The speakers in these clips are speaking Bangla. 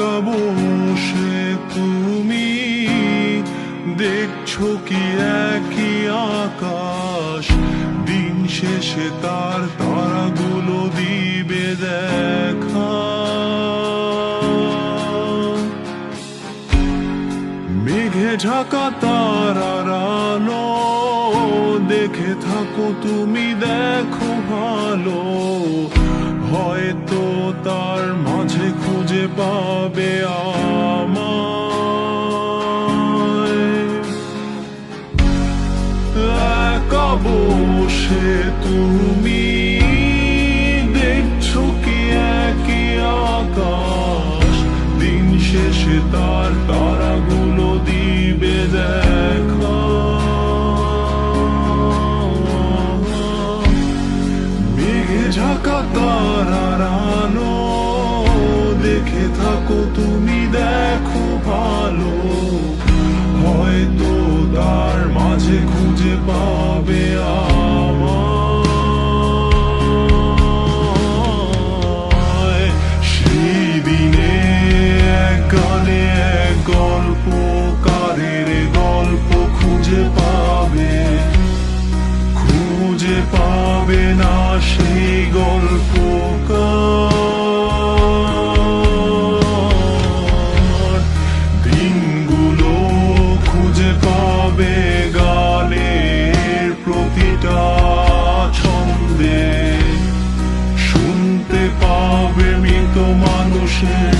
একা বসে তুমি। দেখছ কি একই আকাশ? দিন শেষে তার তারাগুলো দিবে দেখা। মেঘে ঢাকা তারার আলো। দেখে থাকো, তুমি দেখো ভালো। হয়তো তার মাঝে খুঁজে পাবে একা বসে তুমি দেখছ কি একই আকাশ? দিন শেষে তার গল্পকারের গল্প খুঁজে পাবে? খুঁজে পাবে না সেই গল্পকার। দিনগুলো খুঁজে পাবে গালের প্রতিটা ছন্দে। শুনতে পাবে মৃত মানুষের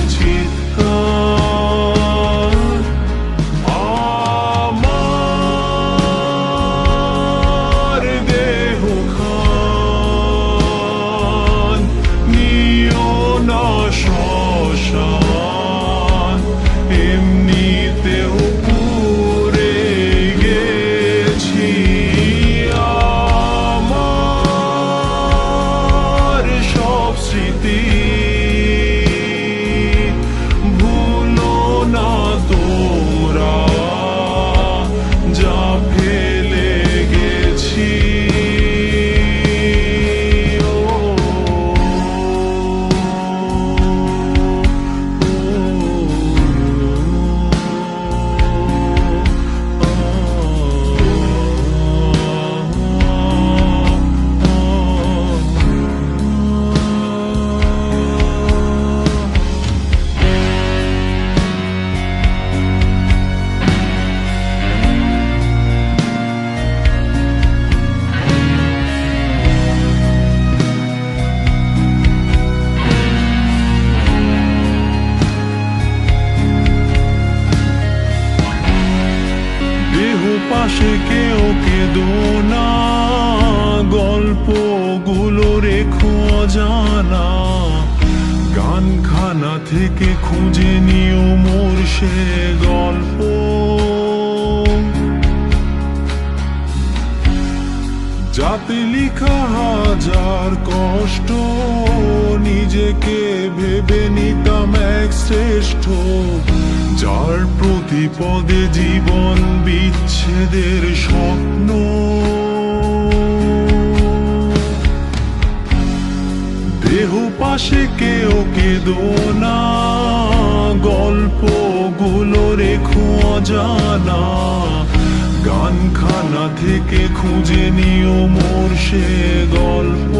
সব দেহ পাশে কেউ কেদো না। গল্পগুলো রেখো জানা গানখানা থেকে খুঁজে নিও মোর সে গল্প। যাতে লিখা হাজার কষ্ট নিজেকে ভেবে নিতাম এক শ্রেষ্ঠ। যার প্রতি পদে জীবন বিচ্ছেদের স্বপ্ন। দেহ পাশে কেউ কেদো না, গল্পগুলো রেখো অজানা। গানখানা থেকে খুঁজে নিও মোর সে গল্প।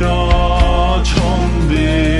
প্রতিটা ছন্দে শুনতে